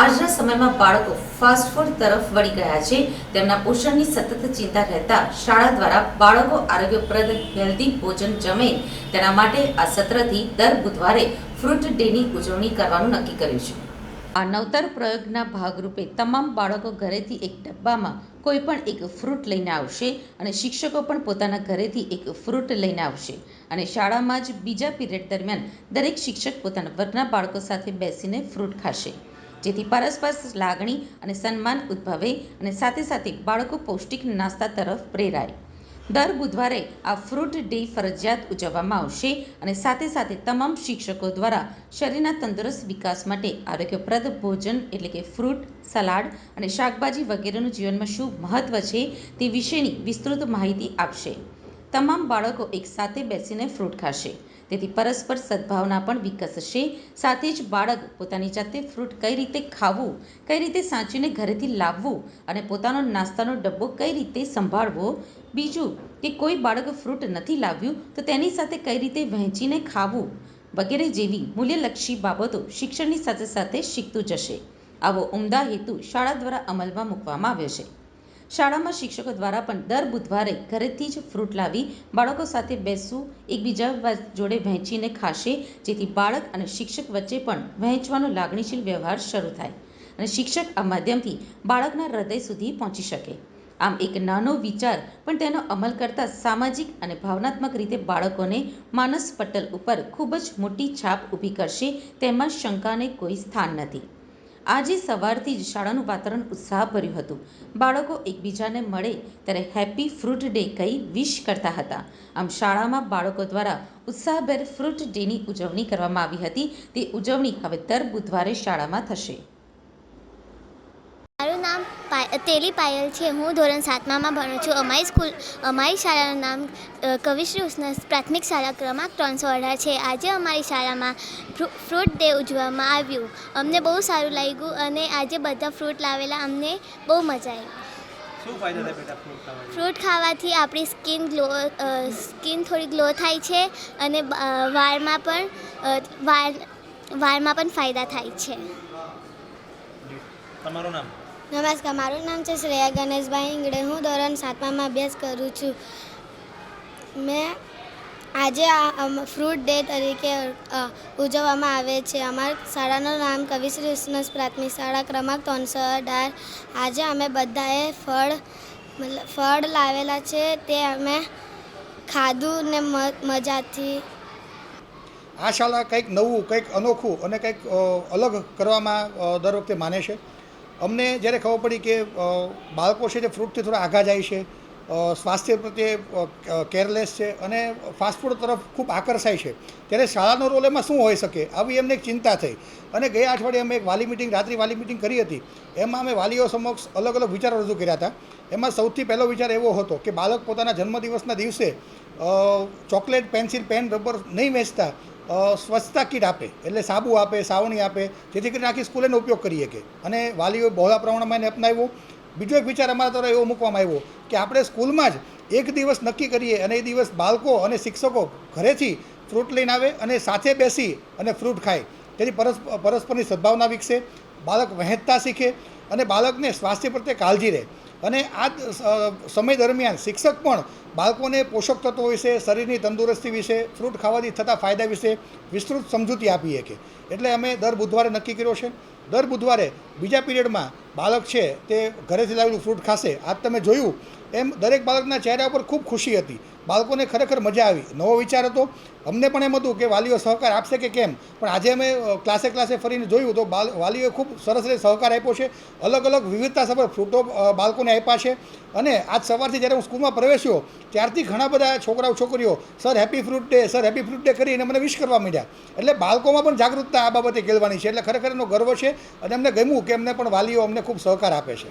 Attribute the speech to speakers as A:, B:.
A: આજના સમયમાં બાળકો ફાસ્ટ ફૂડ તરફ વળી ગયા છે. તેમના પોષણની સતત ચિંતા રહેતા શાળા દ્વારા બાળકો આરોગ્યપ્રદ હેલ્ધી ભોજન જમે. તેના માટે આ સત્રથી દર બુધવારે ફ્રૂટ ડેની ઉજવણી કરવાનું નક્કી કર્યું છે. આ નવતર પ્રયોગના ભાગરૂપે તમામ બાળકો ઘરેથી એક ડબ્બામાં કોઈ પણ એક ફ્રૂટ લઈને આવશે અને શિક્ષકો પણ પોતાના ઘરેથી એક ફ્રૂટ લઈને આવશે. અને શાળામાં જ બીજા પીરિયડ દરમિયાન દરેક શિક્ષક પોતાના વર્ગના બાળકો સાથે બેસીને ફ્રૂટ ખાશે. જેથી પરસ્પર લાગણી અને સન્માન ઉદ્ભવે અને સાથે સાથે બાળકો પૌષ્ટિક નાસ્તા તરફ પ્રેરાય. દર બુધવારે આ ફ્રૂટ ડે ફરજિયાત ઉજવવામાં આવશે અને સાથે સાથે તમામ શિક્ષકો દ્વારા શરીરના તંદુરસ્ત વિકાસ માટે આરોગ્યપ્રદ ભોજન એટલે કે ફ્રૂટ, સલાડ અને શાકભાજી વગેરેનું જીવનમાં શું મહત્ત્વ છે તે વિશેની વિસ્તૃત માહિતી આપશે. તમામ બાળકો એકસાથે બેસીને ફ્રૂટ ખાશે. તેથી પરસ્પર સદભાવના પણ વિકસશે. સાથે જ બાળક પોતાની જાતે ફ્રૂટ કઈ રીતે ખાવું, કઈ રીતે સાચીને ઘરેથી લાવવું અને પોતાનો નાસ્તાનો ડબ્બો કઈ રીતે સંભાળવો. બીજું કે કોઈ બાળક ફ્રૂટ નથી લાવ્યું તો તેની સાથે કઈ રીતે વહેંચીને ખાવું વગેરે જેવી મૂલ્યલક્ષી બાબતો શિક્ષણની સાથે સાથે શીખતું જશે. આવો ઉમદા હેતુ શાળા દ્વારા અમલમાં મૂકવામાં આવ્યો છે. શાળામાં શિક્ષકો દ્વારા પણ દર બુધવારે ઘરેથી જ ફ્રૂટ લાવી બાળકો સાથે બેસવું, એકબીજા જોડે વહેંચીને ખાશે, જેથી બાળક અને શિક્ષક વચ્ચે પણ વહેંચવાનો લાગણીશીલ વ્યવહાર શરૂ થાય અને શિક્ષક આ માધ્યમથી બાળકના હૃદય સુધી પહોંચી શકે. આમ એક નાનો વિચાર પણ તેનો અમલ કરતા સામાજિક અને ભાવનાત્મક રીતે બાળકોને માનસ પટલ ઉપર ખૂબ જ મોટી છાપ ઊભી કરશે, તેમાં શંકાને કોઈ સ્થાન નથી. આજે સવારથી જ શાળાનું વાતાવરણ ઉત્સાહભર્યું હતું. બાળકો એકબીજાને મળે ત્યારે હેપી ફ્રૂટ ડે કહી વિશ કરતા હતા. આમ શાળામાં બાળકો દ્વારા ઉત્સાહભેર ફ્રૂટ ડેની ઉજવણી કરવામાં આવી હતી. તે ઉજવણી હવે દર બુધવારે શાળામાં થશે.
B: નામ તેલી પાયલ છે. હું ધોરણ સાતમામાં ભણું છું. અમારી સ્કૂલ અમારી શાળાનું નામ કવિશ્રી ઉષ્ણ પ્રાથમિક શાળા ક્રમાંક ત્રણસો અઢાર છે. આજે અમારી શાળામાં ફ્રુ- ફ્રૂટ ડે ઉજવવામાં આવ્યું. અમને બહુ સારું લાગ્યું અને આજે બધા ફ્રૂટ લાવેલા. અમને બહુ મજા આવી.
C: ફ્રૂટ ખાવાથી?
B: આપણી સ્કિન ગ્લો સ્કિન થોડી ગ્લો થાય છે અને વાળમાં પણ વાળ વાળમાં પણ ફાયદા થાય છે.
C: તમારું નામ?
B: નમસ્કાર, મારું નામ છે શ્રેયા ગણેશભાઈ ઇંગડે હું ધોરણ સાતમામાં અભ્યાસ કરું છું. મેં આજે ફ્રૂટ ડે તરીકે ઉજવવામાં આવે છે. અમારી શાળાનું નામ કવિશ્રી કૃષ્ણ પ્રાથમિક શાળા, ક્રમાંક ત્રણસો અઢાર. આજે અમે બધાએ ફળ, મતલબ ફળ લાવેલા છે. તે અમે ખાધું ને મજાથી.
D: આ શાળા કંઈક નવું, કંઈક અનોખું અને કંઈક અલગ કરવામાં દર વખતે માને છે? અમને જ્યારે ખબર પડી કે બાળકો છે જે ફ્રૂટથી થોડા આઘા જાય છે સ્વાસ્થ્ય પ્રત્યે કેરલેસ છે અને ફાસ્ટફૂડ તરફ ખૂબ આકર્ષાય છે, ત્યારે શાળાનો રોલ એમાં શું હોઈ શકે? આવી એમને એક ચિંતા થઈ. અને ગયા અઠવાડિયે અમે એક વાલી મિટિંગ રાત્રિ વાલી મિટિંગ કરી હતી. એમાં અમે વાલીઓ સમક્ષ અલગ અલગ વિચારો રજૂ કર્યા હતા. એમાં સૌથી પહેલો વિચાર એવો હતો કે બાળક પોતાના જન્મદિવસના દિવસે ચોકલેટ, પેન્સિલ, પેન, રબર નહીં વેચતા. સ્વચ્છતા કીટ આપે, એટલે સાબુ આપે, સાવણી આપે, જેથી કરીને આખી સ્કૂલેનો ઉપયોગ કરી શકે. અને વાલીઓએ બહોળા પ્રમાણમાં એને અપનાવ્યો. બીજો એક વિચાર અમારા દ્વારા એવો મૂકવામાં આવ્યો કે આપણે સ્કૂલમાં જ એક દિવસ નક્કી કરીએ અને એ દિવસ બાળકો અને શિક્ષકો ઘરેથી ફ્રૂટ લઈને આવે અને સાથે બેસી અને ફ્રૂટ ખાય. તેથી પરસ્પ પરસ્પરની સદભાવના વિકસે, બાળક વહેંચતા શીખે અને બાળકને સ્વાસ્થ્ય પ્રત્યે કાળજી રહે. અને આ સમય દરમિયાન શિક્ષક પણ બાળકોને પોષક તત્વો વિશે, શરીરની તંદુરસ્તી વિશે, ફ્રૂટ ખાવાથી થતા ફાયદા વિશે વિસ્તૃત સમજૂતી આપી શકે. એટલે અમે દર બુધવારે નક્કી કર્યો છે. દર બુધવારે બીજા પીરિયડમાં બાળક છે તે ઘરેથી લાવેલું ફ્રૂટ ખાશે. આજ તમે જોયું એમ દરેક બાળકના ચહેરા ઉપર ખૂબ ખુશી હતી. બાળકોને ખરેખર મજા આવી. નવો વિચાર હતો. અમને પણ એમ હતું કે વાલીઓ સહકાર આપશે કે કેમ? પણ આજે અમે ક્લાસે ક્લાસે ફરીને જોયું તો બાલ, વાલીઓએ ખૂબ સરસ રીતે સહકાર આપ્યો છે. અલગ અલગ વિવિધતાસભર ફ્રૂટો બાળકોને આપ્યા છે. અને આજ સવારથી જ્યારે હું સ્કૂલમાં પ્રવેશ્યો, ત્યારથી ઘણા બધા છોકરાઓ, છોકરીઓ, sir, happy fruit day, sir, happy fruit day કરીને મને વિશ કરવા માંડ્યા. એટલે બાળકોમાં પણ જાગૃતતા આ બાબતે કેળવાની છે. એટલે ખરેખર એનો ગર્વ છે. અને અમને ગમ્યું કે એમને પણ વાલીઓ અમને ખૂબ સહકાર આપે છે.